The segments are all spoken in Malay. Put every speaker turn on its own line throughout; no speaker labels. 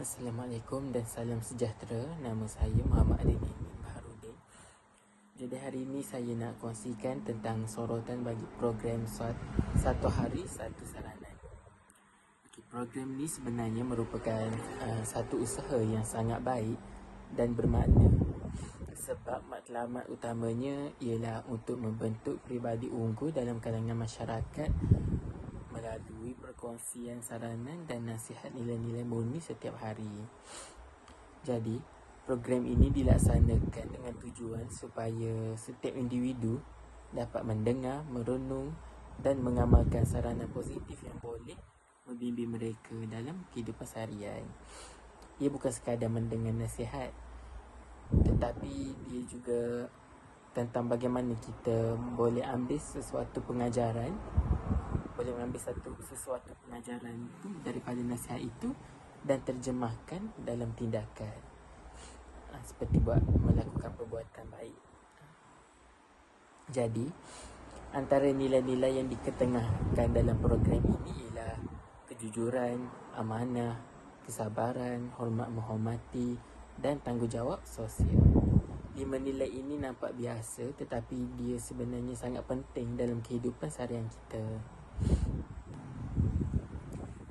Assalamualaikum dan salam sejahtera. Nama saya Muhammad Adin Baharudin. Jadi hari ini saya nak kongsikan tentang sorotan bagi program satu hari satu saranan. Okay, program ni sebenarnya merupakan uh, satu usaha yang sangat baik dan bermakna sebab matlamat utamanya ialah untuk membentuk pribadi unggul dalam kalangan masyarakat melalui perkongsian saranan dan nasihat nilai-nilai murni setiap hari. Jadi, program ini dilaksanakan dengan tujuan supaya setiap individu dapat mendengar, merenung dan mengamalkan saranan positif yang boleh membimbing mereka dalam kehidupan seharian. Ia bukan sekadar mendengar nasihat tetapi dia juga tentang bagaimana kita boleh ambil sesuatu pengajaran boleh mengambil satu sesuatu pengajaran itu daripada nasihat itu dan terjemahkan dalam tindakan ha, seperti buat melakukan perbuatan baik jadi antara nilai-nilai yang diketengahkan dalam program ini ialah kejujuran, amanah, kesabaran, hormat menghormati dan tanggungjawab sosial. Lima nilai ini nampak biasa tetapi dia sebenarnya sangat penting dalam kehidupan seharian kita.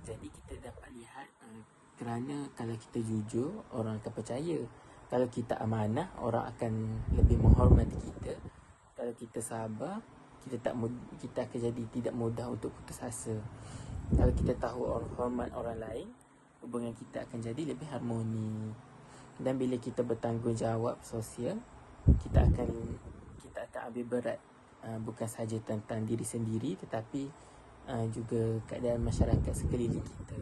Jadi kita dapat lihat uh, kerana kalau kita jujur orang akan percaya. Kalau kita amanah orang akan lebih menghormati kita. Kalau kita sabar kita tak kita akan jadi tidak mudah untuk putus asa. Kalau kita tahu orang hormat orang lain, hubungan kita akan jadi lebih harmoni. Dan bila kita bertanggungjawab sosial, kita akan kita akan ambil berat uh, bukan sahaja tentang diri sendiri tetapi uh, juga keadaan masyarakat sekeliling kita.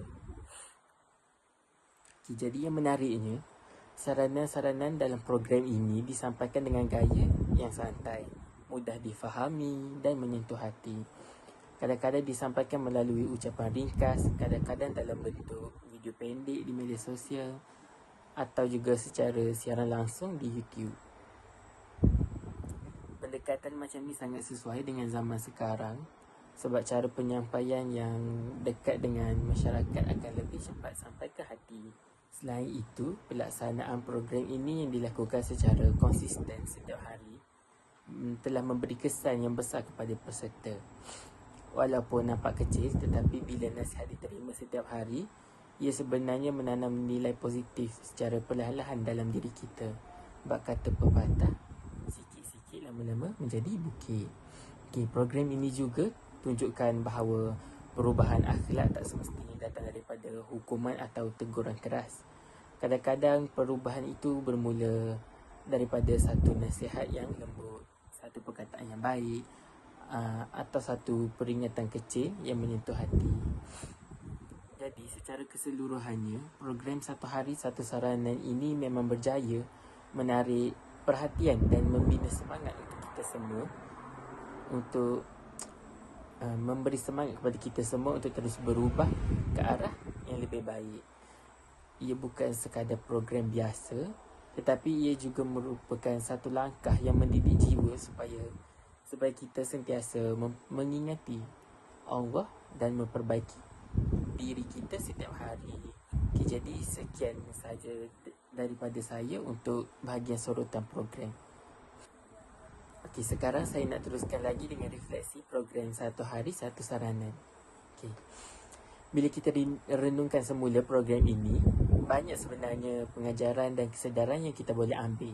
Okay, jadi yang menariknya, saranan-saranan dalam program ini disampaikan dengan gaya yang santai, mudah difahami dan menyentuh hati. Kadang-kadang disampaikan melalui ucapan ringkas, kadang-kadang dalam bentuk video pendek di media sosial atau juga secara siaran langsung di YouTube. Pendekatan macam ni sangat sesuai dengan zaman sekarang sebab cara penyampaian yang dekat dengan masyarakat akan lebih cepat sampai ke hati. Selain itu, pelaksanaan program ini yang dilakukan secara konsisten setiap hari mm, telah memberi kesan yang besar kepada peserta. Walaupun nampak kecil tetapi bila nasihat diterima setiap hari, ia sebenarnya menanam nilai positif secara perlahan-lahan dalam diri kita. Bak kata pepatah, sikit-sikit lama-lama menjadi bukit. Okay, program ini juga tunjukkan bahawa perubahan akhlak tak semestinya datang daripada hukuman atau teguran keras. Kadang-kadang perubahan itu bermula daripada satu nasihat yang lembut, satu perkataan yang baik uh, atau satu peringatan kecil yang menyentuh hati. Jadi secara keseluruhannya, program satu hari satu saranan ini memang berjaya menarik perhatian dan membina semangat untuk kita semua untuk Uh, memberi semangat kepada kita semua untuk terus berubah ke arah yang lebih baik. Ia bukan sekadar program biasa tetapi ia juga merupakan satu langkah yang mendidik jiwa supaya supaya kita sentiasa mengingati Allah dan memperbaiki diri kita setiap hari. Okay, jadi sekian saja daripada saya untuk bahagian sorotan program. Okey, sekarang saya nak teruskan lagi dengan refleksi program satu hari satu saranan. Okey. Bila kita renungkan semula program ini, banyak sebenarnya pengajaran dan kesedaran yang kita boleh ambil.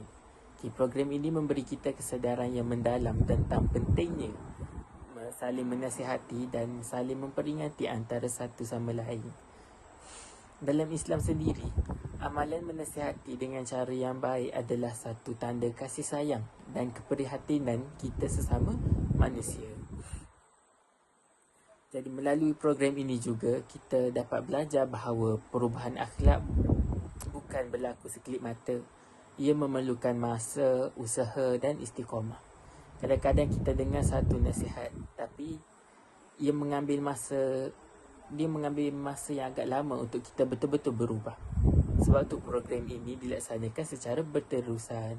Okey, program ini memberi kita kesedaran yang mendalam tentang pentingnya saling menasihati dan saling memperingati antara satu sama lain. Dalam Islam sendiri, amalan menasihati dengan cara yang baik adalah satu tanda kasih sayang dan keprihatinan kita sesama manusia. Jadi melalui program ini juga kita dapat belajar bahawa perubahan akhlak bukan berlaku sekelip mata. Ia memerlukan masa, usaha dan istiqamah. Kadang-kadang kita dengar satu nasihat tapi ia mengambil masa dia mengambil masa yang agak lama untuk kita betul-betul berubah. Sebab tu program ini dilaksanakan secara berterusan.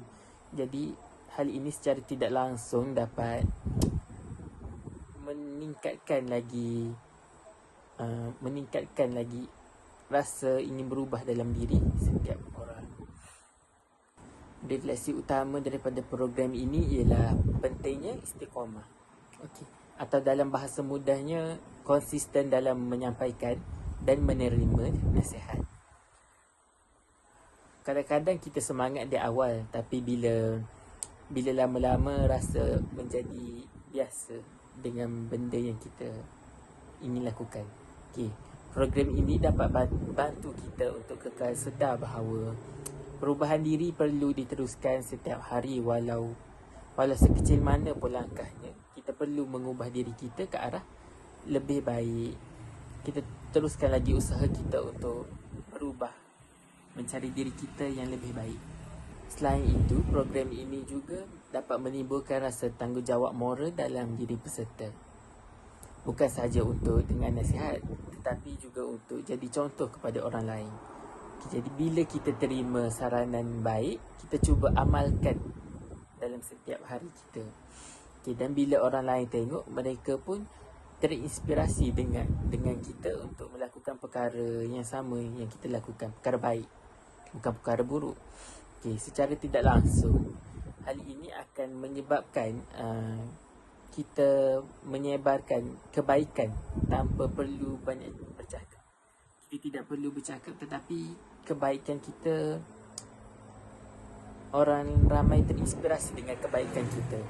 Jadi hal ini secara tidak langsung dapat meningkatkan lagi uh, meningkatkan lagi rasa ingin berubah dalam diri setiap orang. Refleksi utama daripada program ini ialah pentingnya istiqamah. Okey. Atau dalam bahasa mudahnya konsisten dalam menyampaikan dan menerima nasihat. Kadang-kadang kita semangat di awal tapi bila bila lama-lama rasa menjadi biasa dengan benda yang kita ingin lakukan. Okey. Program ini dapat bantu kita untuk kekal sedar bahawa perubahan diri perlu diteruskan setiap hari walau walau sekecil mana pun langkahnya. Kita perlu mengubah diri kita ke arah lebih baik. Kita teruskan lagi usaha kita untuk berubah mencari diri kita yang lebih baik. Selain itu, program ini juga dapat menimbulkan rasa tanggungjawab moral dalam diri peserta bukan sahaja untuk dengan nasihat tetapi juga untuk jadi contoh kepada orang lain. Jadi bila kita terima saranan baik, kita cuba amalkan dalam setiap hari kita. Okay, dan bila orang lain tengok, mereka pun terinspirasi dengan dengan kita untuk melakukan perkara yang sama yang kita lakukan, perkara baik, bukan perkara buruk. Okay, secara tidak langsung, hal ini akan menyebabkan uh, kita menyebarkan kebaikan tanpa perlu banyak bercakap. Kita tidak perlu bercakap tetapi kebaikan kita orang ramai terinspirasi dengan kebaikan kita.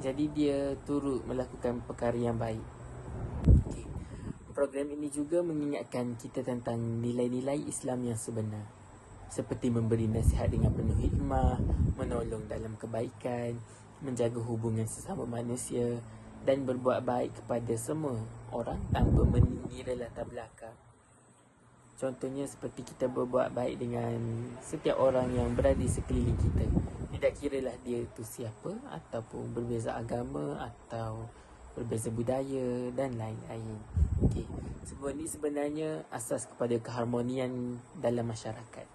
Jadi dia turut melakukan perkara yang baik. Okay. Program ini juga mengingatkan kita tentang nilai-nilai Islam yang sebenar. Seperti memberi nasihat dengan penuh hikmah, menolong dalam kebaikan, menjaga hubungan sesama manusia dan berbuat baik kepada semua orang tanpa mengira latar belakang. Contohnya seperti kita berbuat baik dengan setiap orang yang berada di sekeliling kita. Tidak kira lah dia tu siapa ataupun berbeza agama atau berbeza budaya dan lain-lain. Okey. Semua ini sebenarnya asas kepada keharmonian dalam masyarakat.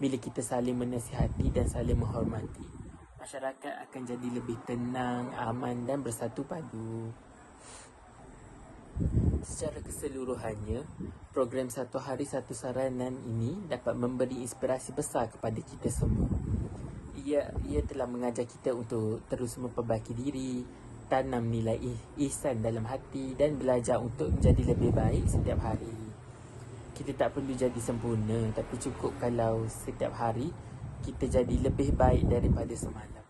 Bila kita saling menasihati dan saling menghormati masyarakat akan jadi lebih tenang, aman dan bersatu padu. Secara keseluruhannya, program Satu Hari Satu Saranan ini dapat memberi inspirasi besar kepada kita semua. Ia ia telah mengajar kita untuk terus memperbaiki diri, tanam nilai ihsan dalam hati dan belajar untuk menjadi lebih baik setiap hari. Kita tak perlu jadi sempurna tapi cukup kalau setiap hari kita jadi lebih baik daripada semalam.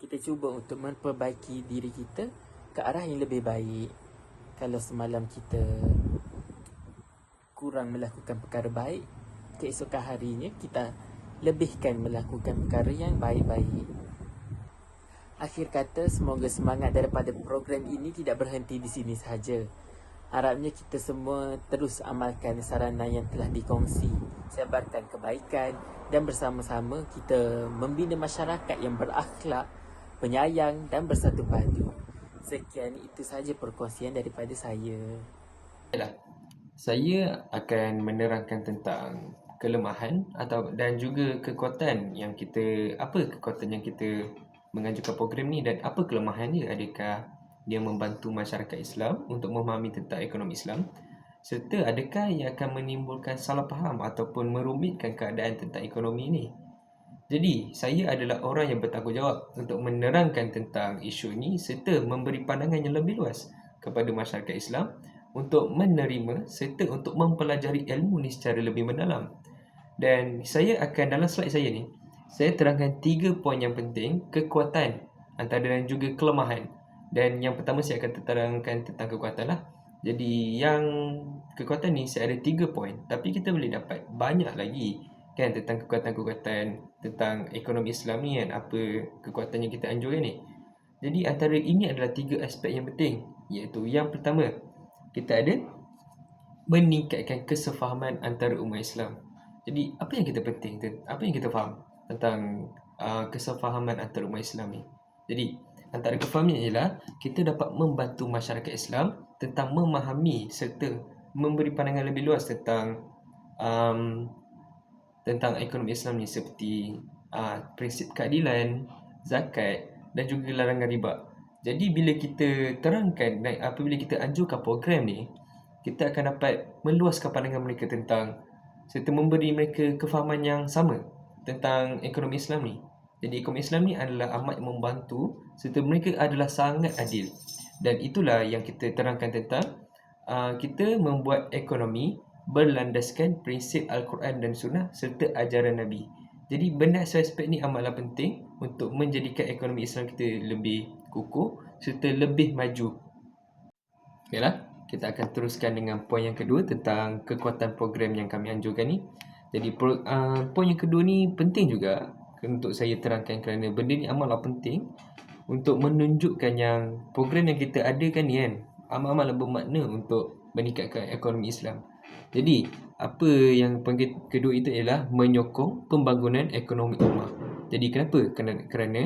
Kita cuba untuk memperbaiki diri kita ke arah yang lebih baik. Kalau semalam kita kurang melakukan perkara baik, keesokan harinya kita lebihkan melakukan perkara yang baik-baik. Akhir kata, semoga semangat daripada program ini tidak berhenti di sini sahaja. Harapnya kita semua terus amalkan saranan yang telah dikongsi Sebarkan kebaikan dan bersama-sama kita membina masyarakat yang berakhlak, penyayang dan bersatu padu. Sekian itu saja perkongsian daripada saya.
Saya akan menerangkan tentang kelemahan atau dan juga kekuatan yang kita apa kekuatan yang kita mengajukan program ni dan apa kelemahan dia adakah dia membantu masyarakat Islam untuk memahami tentang ekonomi Islam? Serta adakah ia akan menimbulkan salah faham ataupun merumitkan keadaan tentang ekonomi ini jadi saya adalah orang yang bertanggungjawab untuk menerangkan tentang isu ini serta memberi pandangan yang lebih luas kepada masyarakat Islam untuk menerima serta untuk mempelajari ilmu ini secara lebih mendalam. Dan saya akan dalam slide saya ni saya terangkan tiga poin yang penting kekuatan antara dan juga kelemahan dan yang pertama saya akan terangkan tentang kekuatan lah. Jadi yang kekuatan ni saya ada tiga poin. Tapi kita boleh dapat banyak lagi kan tentang kekuatan-kekuatan tentang ekonomi Islam ni kan. Apa kekuatan yang kita anjurkan ni. Jadi antara ini adalah tiga aspek yang penting. Iaitu yang pertama. Kita ada meningkatkan kesefahaman antara umat Islam. Jadi apa yang kita penting? Apa yang kita faham tentang uh, kesefahaman antara umat Islam ni? Jadi antara kefahaman ialah kita dapat membantu masyarakat Islam tentang memahami serta memberi pandangan lebih luas tentang um, tentang ekonomi Islam ni seperti uh, prinsip keadilan, zakat dan juga larangan riba. Jadi bila kita terangkan dan apabila kita anjurkan program ni, kita akan dapat meluaskan pandangan mereka tentang serta memberi mereka kefahaman yang sama tentang ekonomi Islam ni. Jadi ekonomi Islam ni adalah amat membantu serta mereka adalah sangat adil. Dan itulah yang kita terangkan tentang uh, kita membuat ekonomi berlandaskan prinsip Al-Quran dan Sunnah serta ajaran Nabi. Jadi benda aspek ni amatlah penting untuk menjadikan ekonomi Islam kita lebih kukuh serta lebih maju. Baiklah kita akan teruskan dengan poin yang kedua tentang kekuatan program yang kami anjurkan ni. Jadi uh, poin yang kedua ni penting juga untuk saya terangkan kerana benda ni amatlah penting untuk menunjukkan yang program yang kita adakan ni kan amat-amatlah bermakna untuk meningkatkan ekonomi Islam. Jadi, apa yang poin kedua itu ialah menyokong pembangunan ekonomi ummah. Jadi, kenapa? Kerana, kerana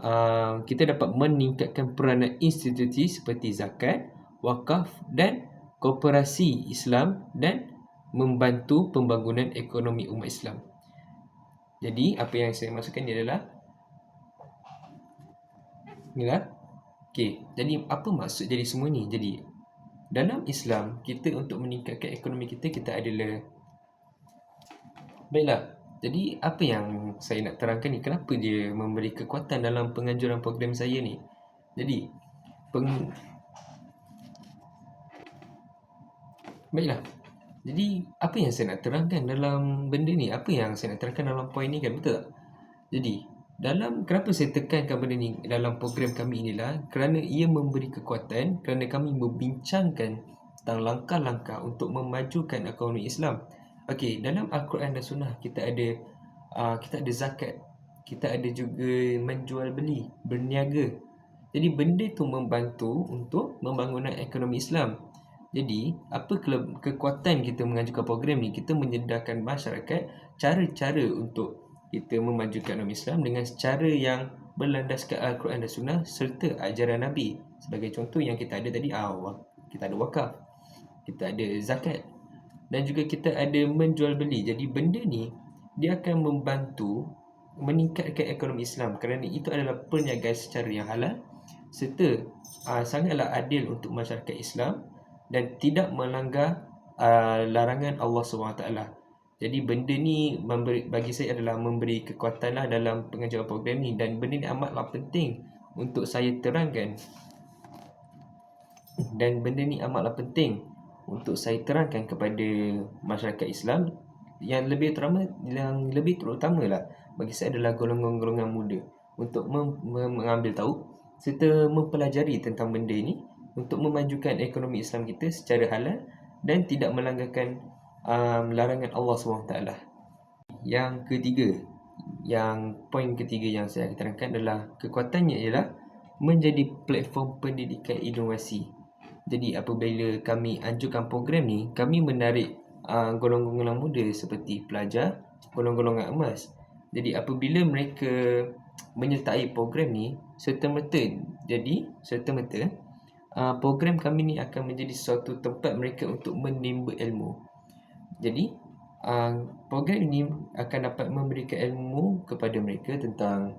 uh, kita dapat meningkatkan peranan institusi seperti zakat, wakaf dan koperasi Islam dan membantu pembangunan ekonomi umat Islam. Jadi apa yang saya maksudkan ni adalah inilah okey. Jadi apa maksud jadi semua ni? Jadi dalam Islam kita untuk meningkatkan ekonomi kita kita adalah Baiklah. Jadi apa yang saya nak terangkan ni kenapa dia memberi kekuatan dalam penganjuran program saya ni? Jadi peng, Baiklah. Jadi, apa yang saya nak terangkan dalam benda ni? Apa yang saya nak terangkan dalam poin ni kan? Betul tak? Jadi, dalam kenapa saya tekankan benda ni dalam program kami inilah kerana ia memberi kekuatan kerana kami membincangkan tentang langkah-langkah untuk memajukan ekonomi Islam. Okey, dalam Al-Quran dan Sunnah kita ada uh, kita ada zakat, kita ada juga menjual beli, berniaga. Jadi benda tu membantu untuk pembangunan ekonomi Islam. Jadi, apa ke- kekuatan kita mengajukan program ni? Kita menyedarkan masyarakat cara-cara untuk kita memajukan ekonomi Islam dengan cara yang berlandaskan Al-Quran dan Sunnah serta ajaran Nabi. Sebagai contoh yang kita ada tadi, ah, kita ada wakaf, kita ada zakat dan juga kita ada menjual beli. Jadi benda ni dia akan membantu meningkatkan ekonomi Islam kerana itu adalah perniagaan secara yang halal serta uh, sangatlah adil untuk masyarakat Islam dan tidak melanggar uh, larangan Allah SWT. Jadi benda ni memberi, bagi saya adalah memberi kekuatan lah dalam pengajaran program ni dan benda ni amatlah penting untuk saya terangkan. Dan benda ni amatlah penting untuk saya terangkan kepada masyarakat Islam yang lebih terutama yang lebih terutama lah bagi saya adalah golongan-golongan muda untuk mengambil tahu serta mempelajari tentang benda ini untuk memajukan ekonomi Islam kita secara halal dan tidak melanggarkan um, larangan Allah SWT. Yang ketiga, yang poin ketiga yang saya akan terangkan adalah kekuatannya ialah menjadi platform pendidikan inovasi. Jadi apabila kami anjurkan program ni, kami menarik uh, golongan-golongan muda seperti pelajar, golongan-golongan emas. Jadi apabila mereka menyertai program ni, serta-merta jadi serta-merta uh, program kami ni akan menjadi suatu tempat mereka untuk menimba ilmu. Jadi, uh, program ini akan dapat memberikan ilmu kepada mereka tentang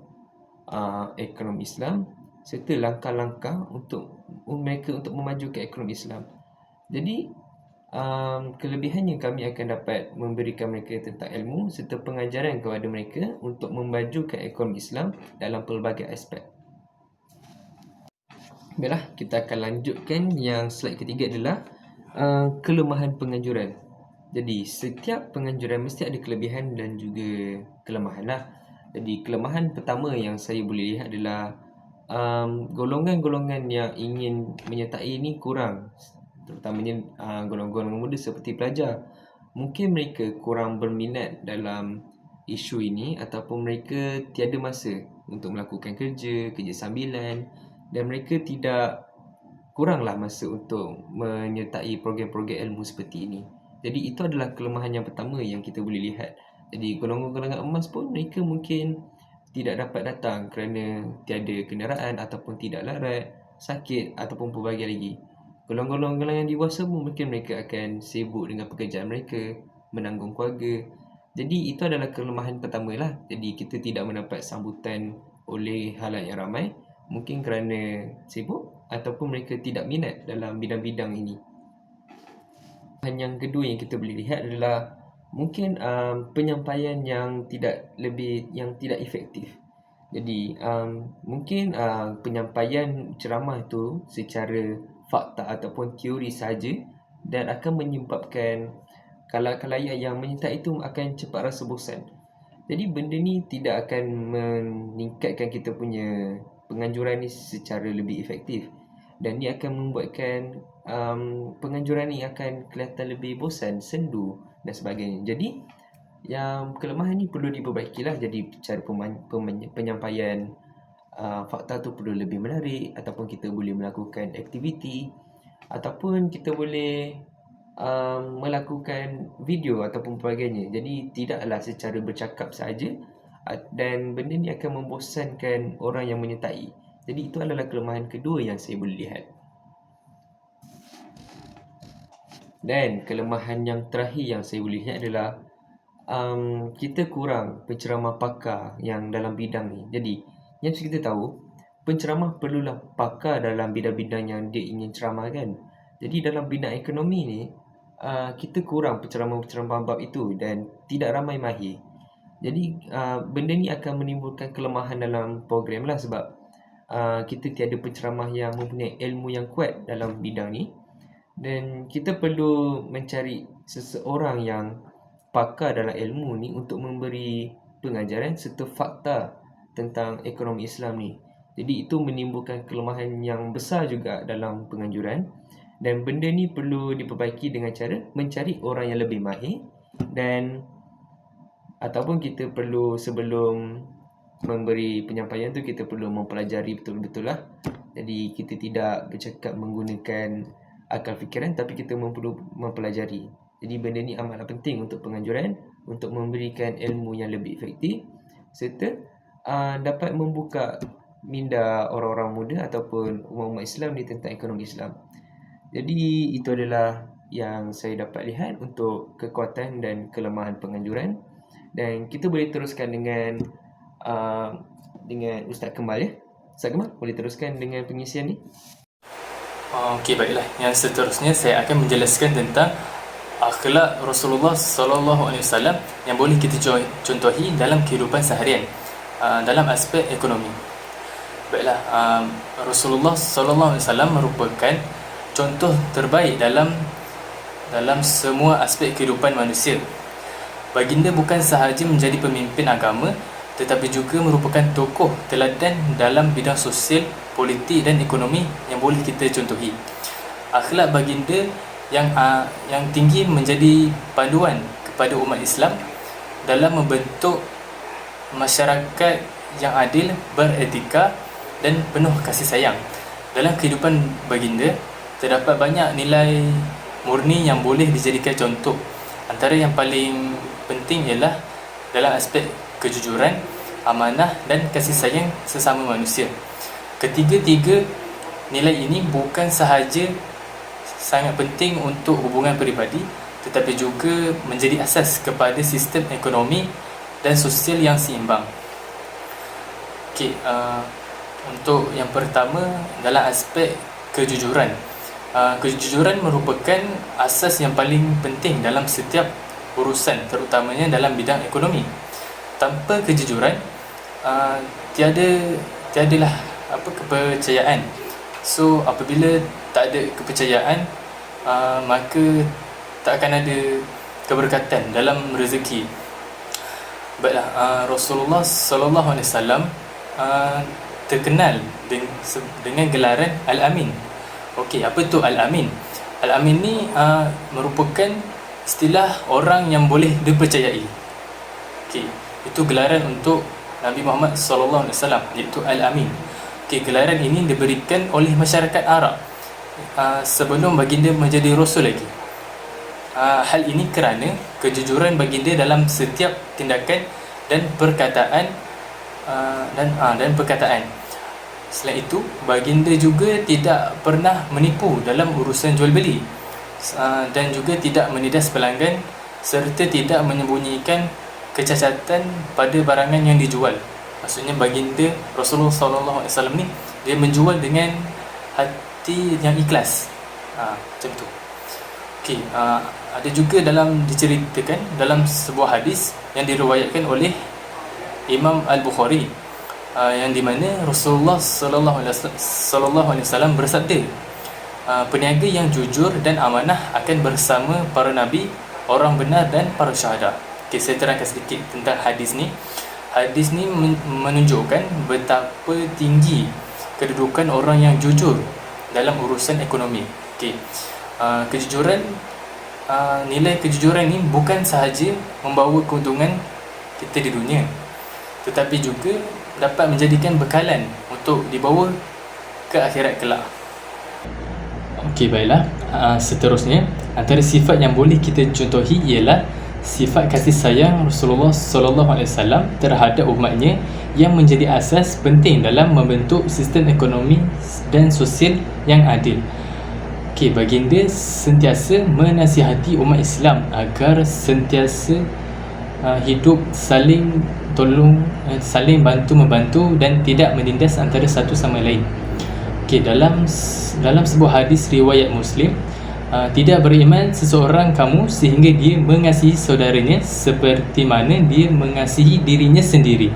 uh, ekonomi Islam serta langkah-langkah untuk mereka untuk memajukan ekonomi Islam. Jadi, um, kelebihannya kami akan dapat memberikan mereka tentang ilmu serta pengajaran kepada mereka untuk memajukan ekonomi Islam dalam pelbagai aspek. Baiklah, kita akan lanjutkan yang slide ketiga adalah uh, kelemahan penganjuran. Jadi, setiap penganjuran mesti ada kelebihan dan juga kelemahan lah. Jadi, kelemahan pertama yang saya boleh lihat adalah um, golongan-golongan yang ingin menyertai ini kurang. Terutamanya uh, golongan-golongan muda seperti pelajar. Mungkin mereka kurang berminat dalam isu ini ataupun mereka tiada masa untuk melakukan kerja, kerja sambilan dan mereka tidak kuranglah masa untuk menyertai program-program ilmu seperti ini. Jadi itu adalah kelemahan yang pertama yang kita boleh lihat. Jadi golongan-golongan emas pun mereka mungkin tidak dapat datang kerana tiada kenderaan ataupun tidak larat, sakit ataupun pelbagai lagi. Golongan-golongan dewasa pun mungkin mereka akan sibuk dengan pekerjaan mereka, menanggung keluarga. Jadi itu adalah kelemahan pertama lah. Jadi kita tidak mendapat sambutan oleh halayak yang ramai mungkin kerana sibuk ataupun mereka tidak minat dalam bidang-bidang ini. yang kedua yang kita boleh lihat adalah mungkin um, penyampaian yang tidak lebih yang tidak efektif. Jadi um, mungkin uh, penyampaian ceramah itu secara fakta ataupun teori saja dan akan menyebabkan kalau kalayak yang menyertai itu akan cepat rasa bosan. Jadi benda ni tidak akan meningkatkan kita punya penganjuran ni secara lebih efektif dan dia akan membuatkan um, penganjuran ni akan kelihatan lebih bosan, sendu dan sebagainya. Jadi yang kelemahan ni perlu diperbaikilah jadi cara penyampaian uh, fakta tu perlu lebih menarik ataupun kita boleh melakukan aktiviti ataupun kita boleh um, melakukan video ataupun sebagainya. Jadi tidaklah secara bercakap saja dan benda ni akan membosankan orang yang menyertai. Jadi itu adalah kelemahan kedua yang saya boleh lihat. Dan kelemahan yang terakhir yang saya boleh lihat adalah um, kita kurang penceramah pakar yang dalam bidang ni. Jadi, yang kita tahu, penceramah perlulah pakar dalam bidang-bidang yang dia ingin ceramahkan. Jadi, dalam bidang ekonomi ni, uh, kita kurang penceramah-penceramah bab itu dan tidak ramai mahir. Jadi, uh, benda ni akan menimbulkan kelemahan dalam program lah sebab uh, kita tiada penceramah yang mempunyai ilmu yang kuat dalam bidang ni dan kita perlu mencari seseorang yang pakar dalam ilmu ni untuk memberi pengajaran serta fakta tentang ekonomi Islam ni. Jadi itu menimbulkan kelemahan yang besar juga dalam penganjuran dan benda ni perlu diperbaiki dengan cara mencari orang yang lebih mahir dan ataupun kita perlu sebelum memberi penyampaian tu kita perlu mempelajari betul-betul lah. Jadi kita tidak bercakap menggunakan akal fikiran tapi kita perlu mempelajari. Jadi benda ni amatlah penting untuk penganjuran untuk memberikan ilmu yang lebih efektif serta uh, dapat membuka minda orang-orang muda ataupun umat-umat Islam ni tentang ekonomi Islam. Jadi itu adalah yang saya dapat lihat untuk kekuatan dan kelemahan penganjuran dan kita boleh teruskan dengan uh, dengan Ustaz Kemal ya. Ustaz Kemal boleh teruskan dengan pengisian ni.
Okey baiklah. Yang seterusnya saya akan menjelaskan tentang akhlak Rasulullah sallallahu alaihi wasallam yang boleh kita contohi dalam kehidupan seharian uh, dalam aspek ekonomi. Baiklah, um, Rasulullah sallallahu alaihi wasallam merupakan contoh terbaik dalam dalam semua aspek kehidupan manusia. Baginda bukan sahaja menjadi pemimpin agama tetapi juga merupakan tokoh teladan dalam bidang sosial politik dan ekonomi yang boleh kita contohi. Akhlak baginda yang uh, yang tinggi menjadi panduan kepada umat Islam dalam membentuk masyarakat yang adil, beretika dan penuh kasih sayang. Dalam kehidupan baginda terdapat banyak nilai murni yang boleh dijadikan contoh. Antara yang paling penting ialah dalam aspek kejujuran, amanah dan kasih sayang sesama manusia. Ketiga-tiga nilai ini bukan sahaja sangat penting untuk hubungan peribadi tetapi juga menjadi asas kepada sistem ekonomi dan sosial yang seimbang. Okey, uh, untuk yang pertama dalam aspek kejujuran. Uh, kejujuran merupakan asas yang paling penting dalam setiap urusan terutamanya dalam bidang ekonomi. Tanpa kejujuran, uh, tiada tiadalah apa kepercayaan. So apabila tak ada kepercayaan uh, maka tak akan ada keberkatan dalam rezeki. Baiklah uh, Rasulullah sallallahu alaihi wasallam uh, terkenal dengan gelaran Al-Amin. Okey, apa tu Al-Amin? Al-Amin ni uh, merupakan istilah orang yang boleh dipercayai. Okey, itu gelaran untuk Nabi Muhammad sallallahu alaihi wasallam iaitu Al-Amin. Okay, gelaran ini diberikan oleh masyarakat Arab uh, sebelum baginda menjadi rasul lagi. Uh, hal ini kerana kejujuran baginda dalam setiap tindakan dan perkataan uh, dan uh, dan perkataan. Selain itu, baginda juga tidak pernah menipu dalam urusan jual beli uh, dan juga tidak menidas pelanggan serta tidak menyembunyikan kecacatan pada barangan yang dijual. Maksudnya baginda Rasulullah wasallam ni dia menjual dengan hati yang ikhlas. Ha, macam tu. Okey, uh, ada juga dalam diceritakan dalam sebuah hadis yang diriwayatkan oleh Imam Al-Bukhari uh, yang di mana Rasulullah sallallahu alaihi wasallam bersabda uh, peniaga yang jujur dan amanah akan bersama para nabi, orang benar dan para syuhada. Okey, saya terangkan sedikit tentang hadis ni. Hadis ni menunjukkan betapa tinggi kedudukan orang yang jujur dalam urusan ekonomi. Okey. Uh, kejujuran uh, nilai kejujuran ni bukan sahaja membawa keuntungan kita di dunia tetapi juga dapat menjadikan bekalan untuk dibawa ke akhirat kelak. Okey baiklah. Uh, seterusnya antara sifat yang boleh kita contohi ialah sifat kasih sayang Rasulullah sallallahu alaihi wasallam terhadap umatnya yang menjadi asas penting dalam membentuk sistem ekonomi dan sosial yang adil. Okey, baginda sentiasa menasihati umat Islam agar sentiasa uh, hidup saling tolong uh, saling bantu membantu dan tidak menindas antara satu sama lain. Okey, dalam dalam sebuah hadis riwayat Muslim, uh, tidak beriman seseorang kamu sehingga dia mengasihi saudaranya seperti mana dia mengasihi dirinya sendiri.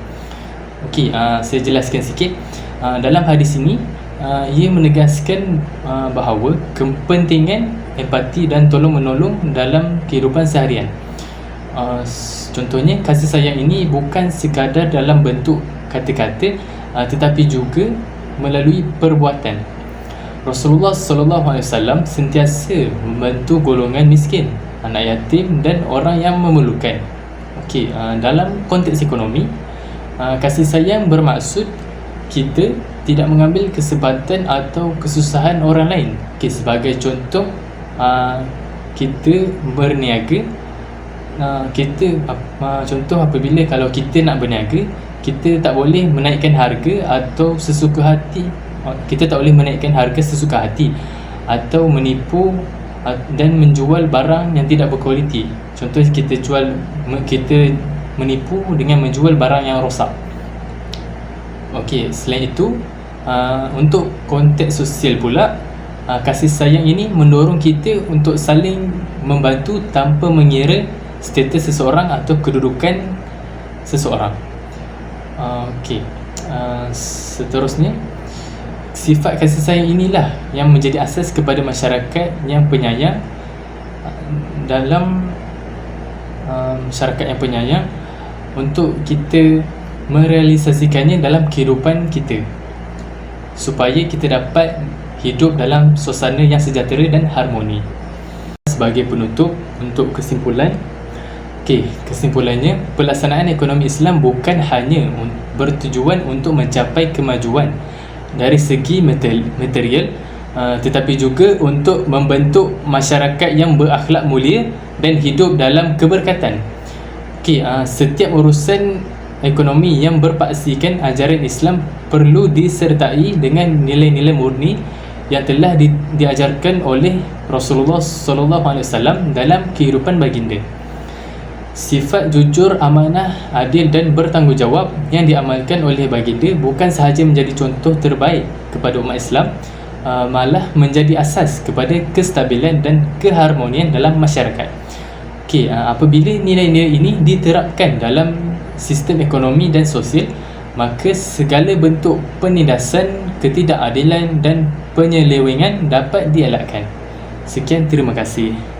Okey, uh, saya jelaskan sikit. Uh, dalam hadis ini, uh, ia menegaskan uh, bahawa kepentingan empati dan tolong menolong dalam kehidupan seharian. Uh, contohnya kasih sayang ini bukan sekadar dalam bentuk kata-kata uh, tetapi juga melalui perbuatan. Rasulullah sallallahu alaihi wasallam sentiasa membantu golongan miskin, anak yatim dan orang yang memerlukan. Okey, uh, dalam konteks ekonomi, uh, kasih sayang bermaksud kita tidak mengambil kesempatan atau kesusahan orang lain. Okey, sebagai contoh, uh, kita berniaga uh, kita uh, contoh apabila kalau kita nak berniaga kita tak boleh menaikkan harga atau sesuka hati. Uh, kita tak boleh menaikkan harga sesuka hati atau menipu dan menjual barang yang tidak berkualiti. Contoh kita jual kita menipu dengan menjual barang yang rosak. Okey, selain itu uh, untuk konteks sosial pula uh, kasih sayang ini mendorong kita untuk saling membantu tanpa mengira status seseorang atau kedudukan seseorang. Uh, Okey. Uh, seterusnya sifat kasih sayang inilah yang menjadi asas kepada masyarakat yang penyayang uh, dalam uh, masyarakat yang penyayang untuk kita merealisasikannya dalam kehidupan kita supaya kita dapat hidup dalam suasana yang sejahtera dan harmoni. Sebagai penutup untuk kesimpulan Okey, kesimpulannya, pelaksanaan ekonomi Islam bukan hanya bertujuan untuk mencapai kemajuan dari segi material uh, tetapi juga untuk membentuk masyarakat yang berakhlak mulia dan hidup dalam keberkatan. Okey, uh, setiap urusan ekonomi yang berpaksikan ajaran Islam perlu disertai dengan nilai-nilai murni yang telah di, diajarkan oleh Rasulullah sallallahu alaihi wasallam dalam kehidupan baginda sifat jujur, amanah, adil dan bertanggungjawab yang diamalkan oleh baginda bukan sahaja menjadi contoh terbaik kepada umat Islam uh, malah menjadi asas kepada kestabilan dan keharmonian dalam masyarakat. Okey, uh, apabila nilai-nilai ini diterapkan dalam sistem ekonomi dan sosial, maka segala bentuk penindasan, ketidakadilan dan penyelewengan dapat dielakkan. Sekian terima kasih.